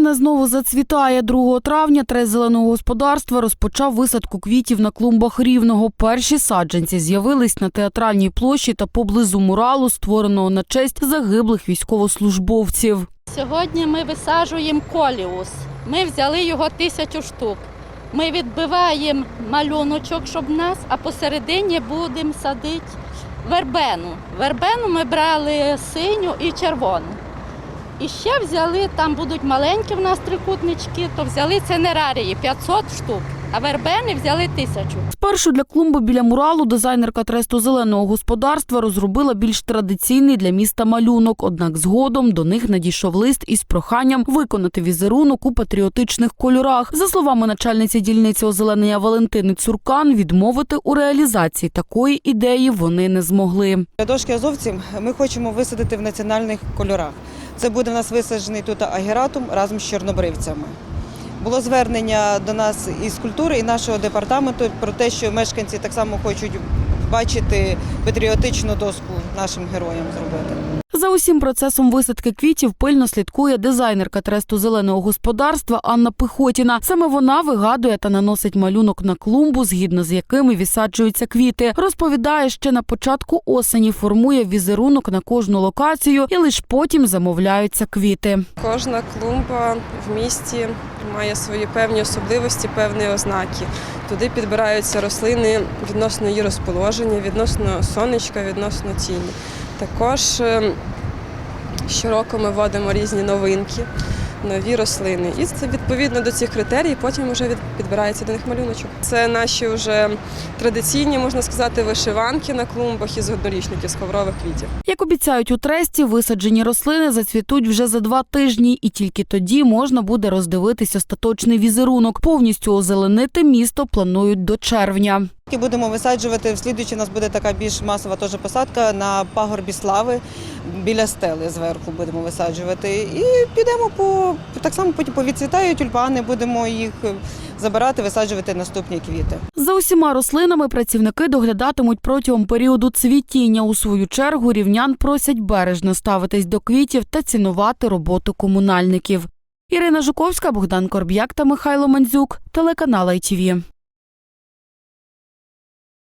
Рівне знову зацвітає 2 травня. Трест зеленого господарства розпочав висадку квітів на клумбах рівного. Перші саджанці з'явились на театральній площі та поблизу муралу, створеного на честь загиблих військовослужбовців. Сьогодні ми висаджуємо коліус. Ми взяли його тисячу штук. Ми відбиваємо малюночок, щоб нас, а посередині будемо садити вербену. Вербену ми брали синю і червону. І ще взяли, там будуть маленькі в нас трикутнички, то взяли цинерарії 500 штук, а вербени взяли тисячу. Спершу для клумби біля муралу дизайнерка тресту зеленого господарства розробила більш традиційний для міста малюнок. Однак згодом до них надійшов лист із проханням виконати візерунок у патріотичних кольорах. За словами начальниці дільниці озеленення Валентини Цуркан, відмовити у реалізації такої ідеї вони не змогли. Дошки азовців ми хочемо висадити в національних кольорах. Це буде в нас висаджений тут агератум разом з чорнобривцями. Було звернення до нас із культури і нашого департаменту про те, що мешканці так само хочуть бачити патріотичну доску нашим героям зробити. За усім процесом висадки квітів пильно слідкує дизайнерка тресту зеленого господарства Анна Пихотіна. Саме вона вигадує та наносить малюнок на клумбу, згідно з якими відсаджуються квіти. Розповідає, ще на початку осені формує візерунок на кожну локацію і лише потім замовляються квіти. Кожна клумба в місті має свої певні особливості, певні ознаки. Туди підбираються рослини відносно її розположення, відносно сонечка, відносно тіні. Також е, щороку ми вводимо різні новинки, нові рослини. І це відповідно до цих критерій, потім вже підбирається до них малюночок. Це наші вже традиційні, можна сказати, вишиванки на клумбах із однорічників з коврових квітів. Як обіцяють у тресті, висаджені рослини зацвітуть вже за два тижні, і тільки тоді можна буде роздивитись остаточний візерунок. Повністю озеленити місто планують до червня. Будемо висаджувати. В слідуючий у нас буде така більш масова теж посадка на пагорбі слави біля стели зверху будемо висаджувати. І підемо по так само потім повідцвітають тюльпани, будемо їх забирати, висаджувати наступні квіти. За усіма рослинами працівники доглядатимуть протягом періоду цвітіння. У свою чергу рівнян просять бережно ставитись до квітів та цінувати роботу комунальників. Ірина Жуковська, Богдан Корб'як та Михайло Мандзюк, телеканал ITV.